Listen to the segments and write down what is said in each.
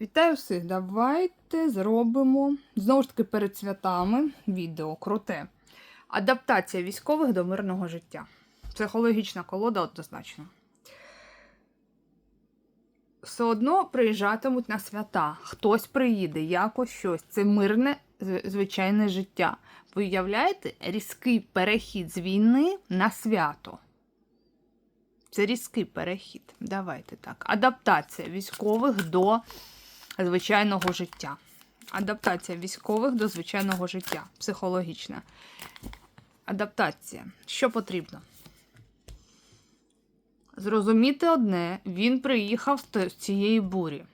Вітаю всіх! Давайте зробимо знову ж таки перед святами відео круте. Адаптація військових до мирного життя. Психологічна колода однозначно. Все одно приїжджатимуть на свята. Хтось приїде, якось щось. Це мирне, звичайне життя. Ви уявляєте різкий перехід з війни на свято. Це різкий перехід. Давайте так. Адаптація військових до звичайного життя. Адаптація військових до звичайного життя. Психологічна. Адаптація. Що потрібно? Зрозуміти одне, він приїхав з цієї бурі.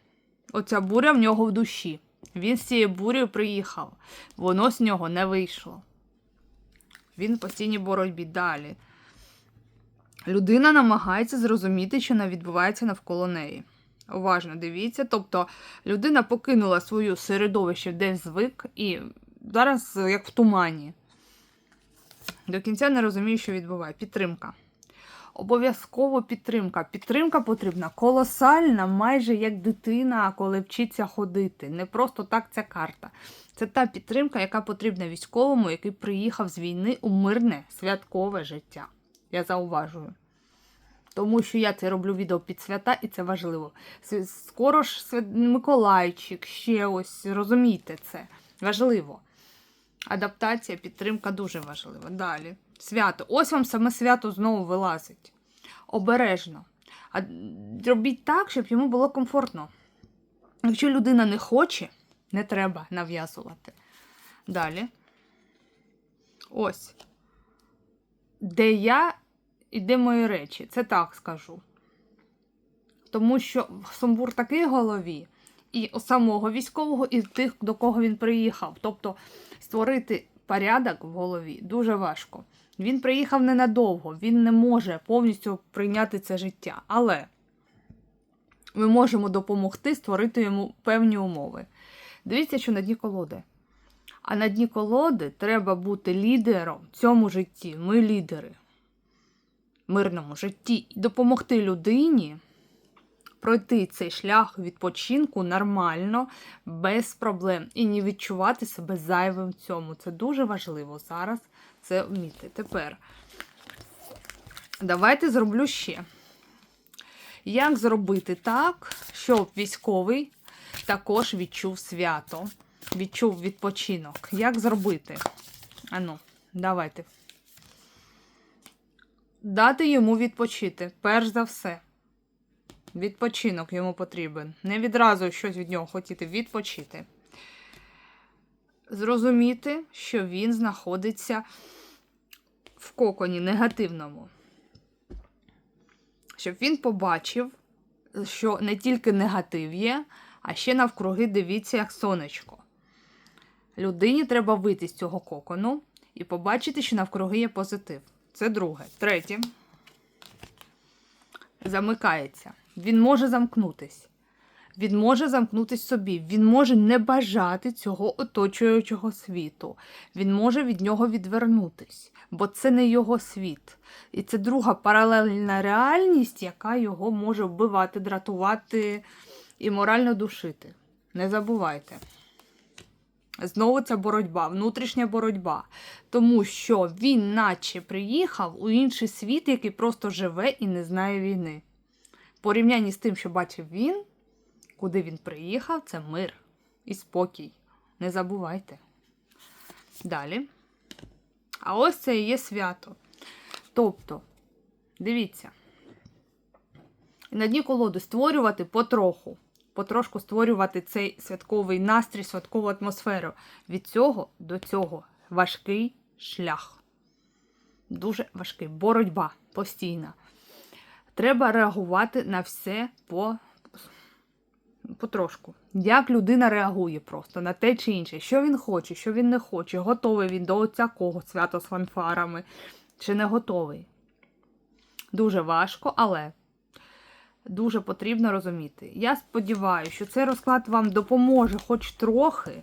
Оця буря в нього в душі. Він з цією бурею приїхав. Воно з нього не вийшло. Він в постійній боротьбі далі. Людина намагається зрозуміти, що не відбувається навколо неї. Уважно дивіться. Тобто людина покинула своє середовище, де звик, і зараз як в тумані. До кінця не розуміє, що відбуває. Підтримка. Обов'язково підтримка. Підтримка потрібна колосальна, майже як дитина, коли вчиться ходити. Не просто так ця карта. Це та підтримка, яка потрібна військовому, який приїхав з війни у мирне святкове життя. Я зауважую. Тому що я це роблю відео під свята, і це важливо. Скоро ж Миколайчик, ще ось, розумійте це. Важливо. Адаптація, підтримка дуже важлива. Далі. Свято. Ось вам саме свято знову вилазить. Обережно. А робіть так, щоб йому було комфортно. Якщо людина не хоче, не треба нав'язувати. Далі. Ось. Де я і де мої речі. Це так скажу. Тому що сумбур такий в голові, і самого військового, і тих, до кого він приїхав. Тобто створити порядок в голові дуже важко. Він приїхав ненадовго, він не може повністю прийняти це життя. Але ми можемо допомогти створити йому певні умови. Дивіться, що на дні колоди. А на дні колоди треба бути лідером в цьому житті. Ми лідери мирному житті і допомогти людині пройти цей шлях відпочинку нормально, без проблем, і не відчувати себе зайвим цьому. Це дуже важливо зараз це вміти. Тепер давайте зроблю ще. Як зробити так, щоб військовий також відчув свято, відчув відпочинок? Як зробити? Ану, давайте. Дати йому відпочити, перш за все. Відпочинок йому потрібен. Не відразу щось від нього хотіти відпочити. Зрозуміти, що він знаходиться в коконі негативному. Щоб він побачив, що не тільки негатив є, а ще навкруги дивіться, як сонечко. Людині треба вийти з цього кокону і побачити, що навкруги є позитив. Це друге. Третє. Замикається. Він може замкнутись. Він може замкнутись собі. Він може не бажати цього оточуючого світу. Він може від нього відвернутись, бо це не його світ. І це друга паралельна реальність, яка його може вбивати, дратувати і морально душити. Не забувайте. Знову ця боротьба, внутрішня боротьба. Тому що він, наче приїхав у інший світ, який просто живе і не знає війни. Порівнянні з тим, що бачив він, куди він приїхав, це мир і спокій. Не забувайте. Далі. А ось це і є свято. Тобто, дивіться, на дні колоди створювати потроху. Потрошку створювати цей святковий настрій, святкову атмосферу. Від цього до цього важкий шлях. Дуже важкий. Боротьба постійна. Треба реагувати на все по, потрошку. Як людина реагує просто на те чи інше, що він хоче, що він не хоче, готовий він до цякого свята з фанфарами, чи не готовий. Дуже важко, але дуже потрібно розуміти. Я сподіваюся, що цей розклад вам допоможе хоч трохи.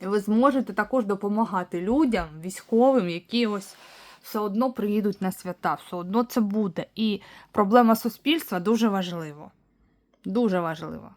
І ви зможете також допомагати людям, військовим, які ось все одно приїдуть на свята, все одно це буде. І проблема суспільства дуже важлива. Дуже важлива.